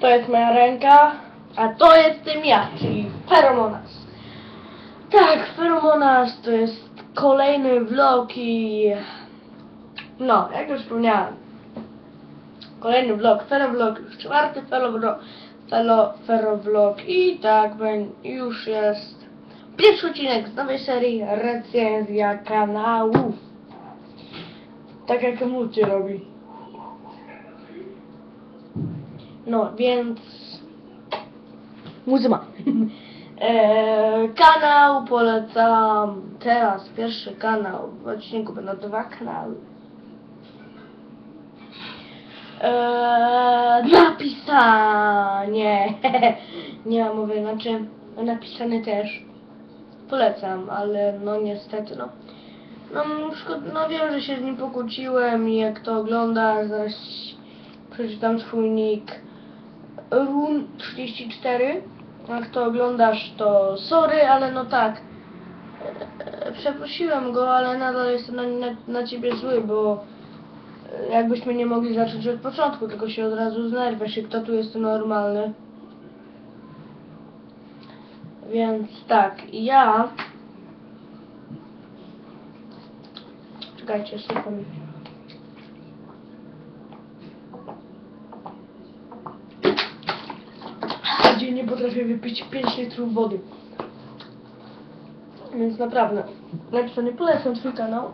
To jest moja ręka, a to jestem ja, czyli Feromonas. Tak, Feromonas to jest kolejny vlog i... No, jak już wspomniałem. Kolejny vlog, Ferovlog, już czwarty Ferovlog, Fero, i tak już jest pierwszy odcinek z nowej serii recenzja kanału. Tak jak Muty robi. No, więc... Muzyma. e, kanał polecam teraz, pierwszy kanał. W odcinku będą dwa kanały. Eee, napisanie. Nie mam mowy, znaczy napisany też. Polecam, ale no niestety no. No, szko- no wiem, że się z nim pokłóciłem i jak to oglądasz, zaraz przeczytam swój nick Run34. Jak to oglądasz, to sorry, ale no tak. Eee, Przeprosiłem go, ale nadal jestem na, na, na ciebie zły, bo e, jakbyśmy nie mogli zacząć od początku, tylko się od razu znerwiasz i kto tu jest normalny. Więc tak, ja... Czekajcie, słucham. Dziennie potrafię wypić 5 litrów wody. Więc naprawdę, lepsze nie polecam twój kanał.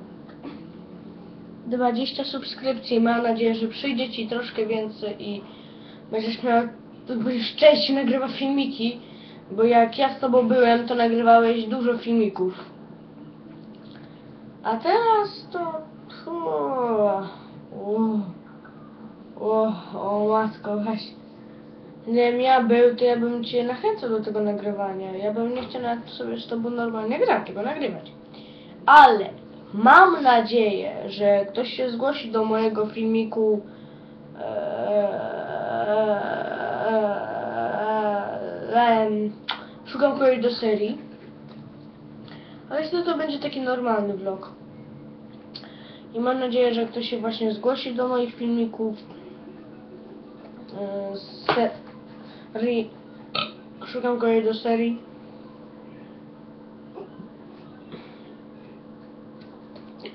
20 subskrypcji. Mam nadzieję, że przyjdzie ci troszkę więcej i będziesz miał będziesz częściej nagrywać filmiki, bo jak ja z tobą byłem, to nagrywałeś dużo filmików. A teraz to... O, o, o matko, weź. Gdybym ja był, to ja bym cię nachęcał do tego nagrywania. Ja bym nie chciał nawet sobie z tobą normalnie grać, tylko nagrywać. Ale mam nadzieję, że ktoś się zgłosi do mojego filmiku eee, Szukam kolei do serii. Ale jeśli to będzie taki normalny vlog. I mam nadzieję, że ktoś się właśnie zgłosi do moich filmików. Eee, serii. Szukam kolei do serii.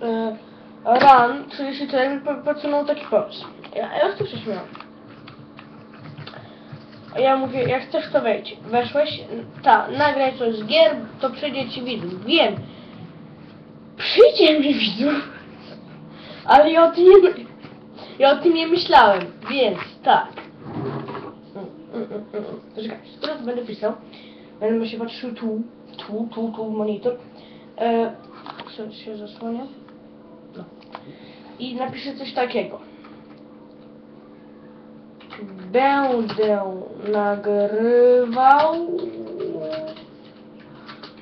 e, Run 34 po- podsunął taki pomysł. Ja, ja to prześmiałam. Ja mówię, jak chcesz to wejdź. Weszłeś, ta, nagraj coś z gier, to przyjdzie ci widzów. Wiem. Przyjdzie mi widzów. Ale ja o tym nie, ja o tym nie myślałem, więc tak. Mm. Czekaj, teraz będę pisał. Będę się patrzył tu, tu, tu, tu monitor. E, co się zasłania? No. I napiszę coś takiego. Będę nagrywał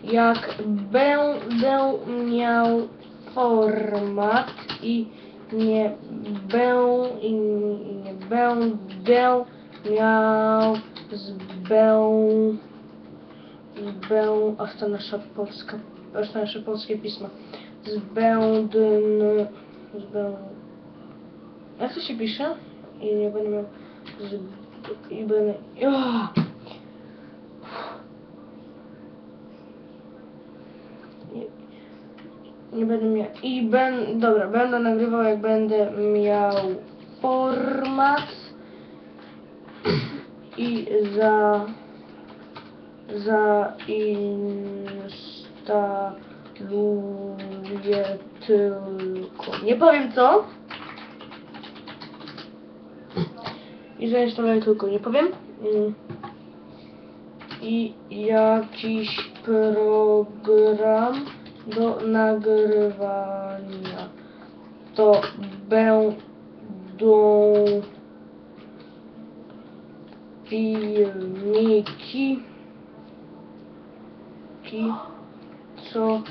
jak będę miał format i nie będę i nie będę miał zbę zbę aż to nasza polska aż to nasze polskie pisma zbędny zbę jak to się pisze? i nie będę miał z, i będę oh! nie będę miał i ben, dobra, będę nagrywał jak będę miał format i za zainstaluję tylko. Nie powiem co. I zainstaluję tylko nie powiem. Mm. i jakiś program do nagrywania. To będą filmiki ki, co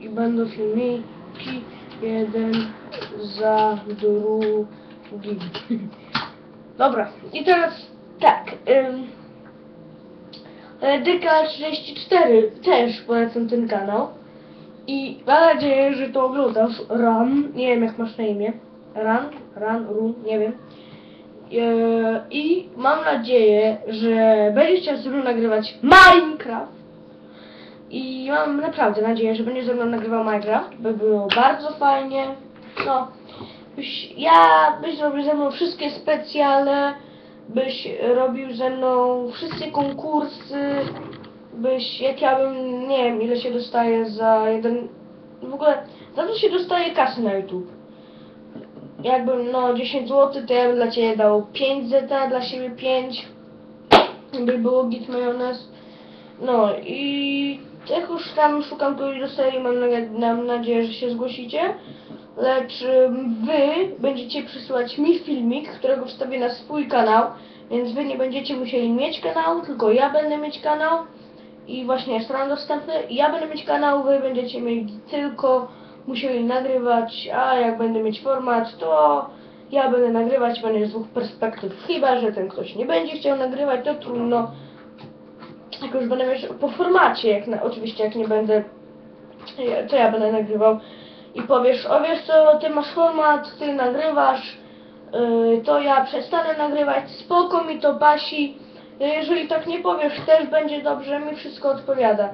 i będą filmiki jeden za drugim. Dobra, i teraz tak. Ym, Dyka 34 też polecam ten kanał. I mam nadzieję, że to oglądasz. Ran, nie wiem jak masz na imię. Ran, Ran, Run, nie wiem. E, I mam nadzieję, że będziesz chciał ze mną nagrywać Minecraft. I mam naprawdę nadzieję, że będziesz ze mną nagrywał Minecraft, by było bardzo fajnie. No, byś, ja byś robił ze mną wszystkie specjale, byś robił ze mną wszystkie konkursy, byś, jak ja bym, nie wiem ile się dostaje za jeden, w ogóle, za to się dostaje kasy na YouTube. Jakbym, no 10 zł, to ja bym dla Ciebie dał 5 zeta, dla siebie 5, by było git majonez. No i jak już tam szukam kogoś do serii, mam, mam nadzieję, że się zgłosicie. Lecz ym, wy będziecie przysyłać mi filmik, którego wstawię na swój kanał, więc wy nie będziecie musieli mieć kanału, tylko ja będę mieć kanał. I właśnie jest dostępny. Ja będę mieć kanał, wy będziecie mieli tylko musieli nagrywać, a jak będę mieć format, to ja będę nagrywać, będę z dwóch perspektyw. Chyba, że ten ktoś nie będzie chciał nagrywać, to trudno. Jak już będę mieć po formacie, jak na, oczywiście jak nie będę, to ja będę nagrywał i powiesz, o wiesz co, ty masz format, ty nagrywasz, yy, to ja przestanę nagrywać, spoko mi to pasi. Jeżeli tak nie powiesz, też będzie dobrze, mi wszystko odpowiada.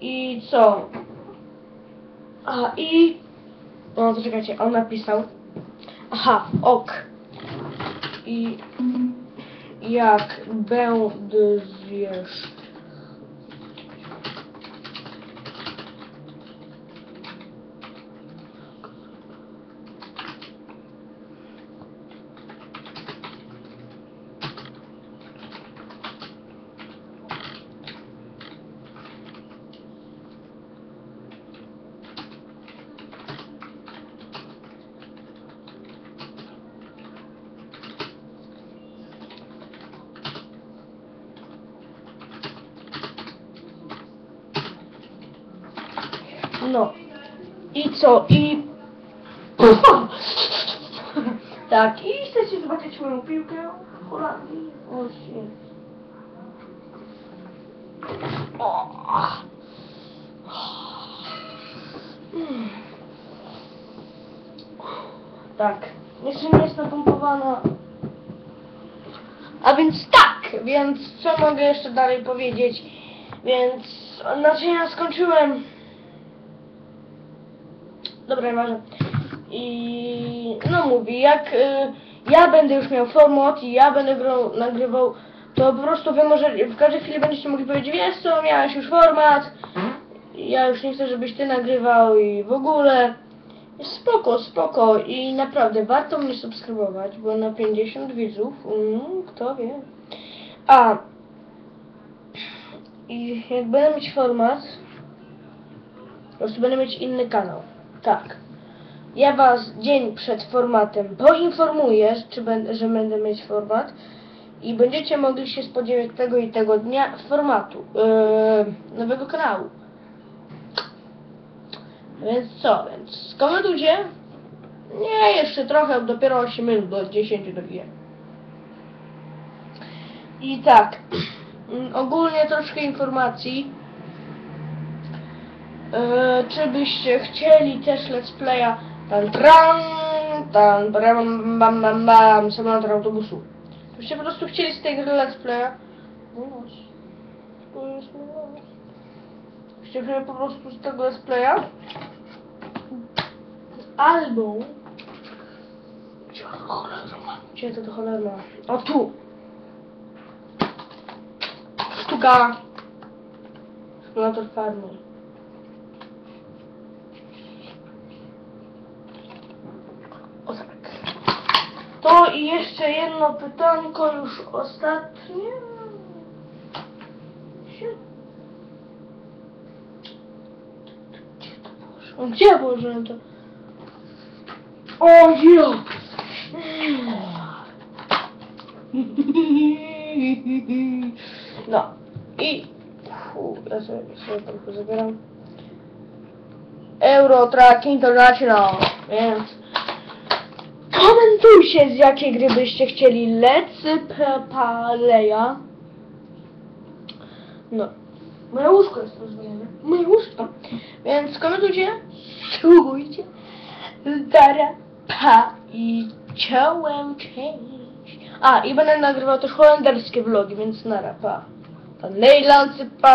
I co? A i... O, to on napisał. Aha, ok. I jak będziesz No. I co? I... tak, i chcecie zobaczyć moją piłkę w Holandii? O. Mm. Tak. Jeszcze nie jest napompowana. A więc tak, więc co mogę jeszcze dalej powiedzieć? Więc znaczy ja skończyłem Dobra, może. I no mówi, jak y, ja będę już miał format i ja będę grał, nagrywał, to po prostu wy może w każdej chwili będziecie mogli powiedzieć, wiesz co, miałeś już format, ja już nie chcę, żebyś ty nagrywał i w ogóle. Spoko, spoko i naprawdę warto mnie subskrybować, bo na 50 widzów, mm, kto wie. A i jak będę mieć format, po prostu będę mieć inny kanał. Tak. Ja was dzień przed formatem poinformuję, czy że będę mieć format i będziecie mogli się spodziewać tego i tego dnia formatu yy, nowego kanału. Więc co? Więc skomentujcie. Nie, jeszcze trochę, dopiero 8 minut do 10 dobiję. I tak, ogólnie troszkę informacji. E, czy byście chcieli też let's playa tan tran, tan bram bam bam bam samolot autobusu. Byście po prostu chcieli z tej gry let's playa. Mój nos. To jest mój nos. Byście chcieli po prostu z tego let's playa. Albo Gdzie to cholera ma? Gdzie cholera? O tu! Sztuka! Simulator farmy. O tak. To i jeszcze jedno pytanko, już ostatnie. Gdzie- to położyłem? To? O jo! No i Fu, ja sobie, sobie tam pozabieram. Euro Track International, więc komentujcie z jakiej gry byście chcieli Let's Playa. No. Moje łóżko jest rozwalone. Moje łóżko. Więc komentujcie, subujcie. Zara, pa i czołem, cześć. A, i będę nagrywał też holenderskie vlogi, więc nara, pa. Pan pa.